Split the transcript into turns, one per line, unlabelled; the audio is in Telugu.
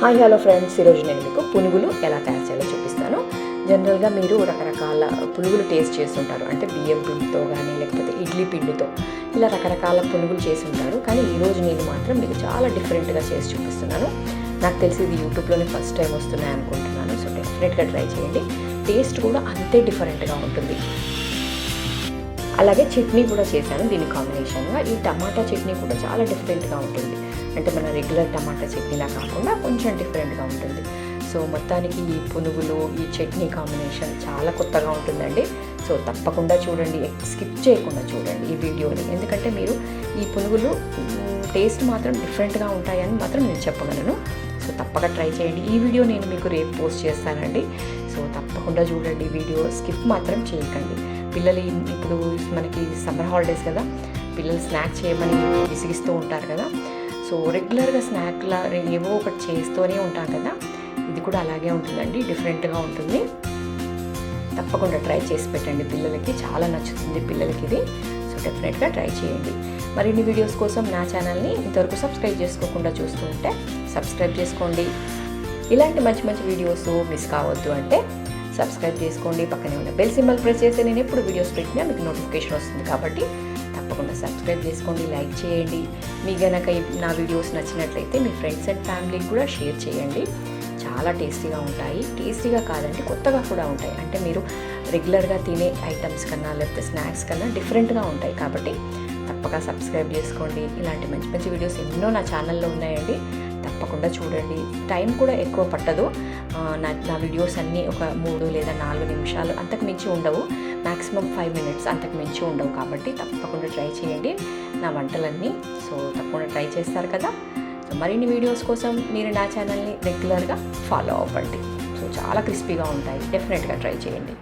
Hi hello friends. ఈరోజు నేను మీకు పునుగులు ఎలా తయారు చేయాలో చూపిస్తాను. జనరల్గా మీరు రకరకాల పునుగులు టేస్ట్ చేస్తుంటారు. అంటే బియ్యం పిండితో కానీ లేకపోతే ఇడ్లీ పిండితో ఇలా రకరకాల పునుగులు చేసి ఉంటారు. కానీ ఈరోజు నేను మాత్రం మీకు చాలా డిఫరెంట్గా చేసి చూపిస్తున్నాను. నాకు తెలిసి ఇది యూట్యూబ్లోనే ఫస్ట్ టైం వస్తున్నాయి అనుకుంటున్నాను. సో డెఫినెట్గా ట్రై చేయండి. టేస్ట్ కూడా అంతే డిఫరెంట్గా ఉంటుంది. అలాగే చట్నీ కూడా చేశాను దీని కాంబినేషన్గా. ఈ టమాటా చట్నీ కూడా చాలా డిఫరెంట్గా ఉంటుంది. అంటే మన రెగ్యులర్ టమాటా చట్నీలా కాకుండా కొంచెం డిఫరెంట్గా ఉంటుంది. సో మొత్తానికి ఈ పునుగులు ఈ చట్నీ కాంబినేషన్ చాలా కొత్తగా ఉంటుందండి. సో తప్పకుండా చూడండి. స్కిప్ చేయకుండా చూడండి ఈ వీడియోని. ఎందుకంటే మీరు ఈ పునుగులు టేస్ట్ మాత్రం డిఫరెంట్గా ఉంటాయని మాత్రం నేను చెప్పగలను. సో తప్పక ట్రై చేయండి. ఈ వీడియో నేను మీకు రేపు పోస్ట్ చేస్తానండి. సో తప్పకుండా చూడండి వీడియో. స్కిప్ మాత్రం చేయకండి. పిల్లలు ఇప్పుడు మనకి సమ్మర్ హాలిడేస్ కదా. పిల్లలు స్నాక్ చేయమని విసిగిస్తూ ఉంటారు కదా. సో రెగ్యులర్గా స్నాక్లా ఏవో ఒకటి చేస్తూనే ఉంటాం కదా ఇది కూడా అలాగే ఉంటుందండి డిఫరెంట్గా ఉంటుంది. తప్పకుండా ట్రై చేసి పెట్టండి పిల్లలకి చాలా నచ్చుతుంది పిల్లలకి ఇది. సో డెఫినెట్గా ట్రై చేయండి. మరిన్ని వీడియోస్ కోసం నా ఛానల్ని ఇంతవరకు సబ్స్క్రైబ్ చేసుకోకుండా చూస్తూ ఉంటే సబ్స్క్రైబ్ చేసుకోండి. ఇలాంటి మంచి మంచి వీడియోస్ మిస్ కావద్దు అంటే సబ్స్క్రైబ్ చేసుకోండి. పక్కనే ఉన్న బెల్ సింబల్ ప్రెస్ చేస్తే నేను ఎప్పుడు వీడియోస్ పెట్టినా మీకు నోటిఫికేషన్ వస్తుంది కాబట్టి తప్పకుండా సబ్స్క్రైబ్ చేసుకోండి లైక్ చేయండి. మీ గనక నా వీడియోస్ నచ్చినట్లయితే మీ ఫ్రెండ్స్ అండ్ ఫ్యామిలీకి కూడా షేర్ చేయండి. చాలా టేస్టీగా ఉంటాయి. టేస్టీగా కాదండి కొత్తగా కూడా ఉంటాయి. అంటే మీరు రెగ్యులర్గా తినే ఐటమ్స్ కన్నా లేకపోతే స్నాక్స్ కన్నా డిఫరెంట్గా ఉంటాయి కాబట్టి తప్పక సబ్స్క్రైబ్ చేసుకోండి. ఇలాంటి మంచి మంచి వీడియోస్ ఎన్నో నా ఛానల్లో ఉన్నాయండి. తప్పకుండా చూడండి. టైం కూడా ఎక్కువ పట్టదు. నా నా వీడియోస్ అన్నీ ఒక మూడు లేదా నాలుగు నిమిషాలు అంతకు మించి ఉండవు. మ్యాక్సిమం ఫైవ్ మినిట్స్ అంతకు మించి ఉండవు కాబట్టి తప్పకుండా ట్రై చేయండి. నా వంటలన్నీ. సో తప్పకుండా ట్రై చేస్తారు కదా. సో మరిన్ని వీడియోస్ కోసం మీరు నా ఛానల్ని రెగ్యులర్గా ఫాలో అవ్వండి. సో చాలా క్రిస్పీగా ఉంటాయి. డెఫినెట్గా ట్రై చేయండి.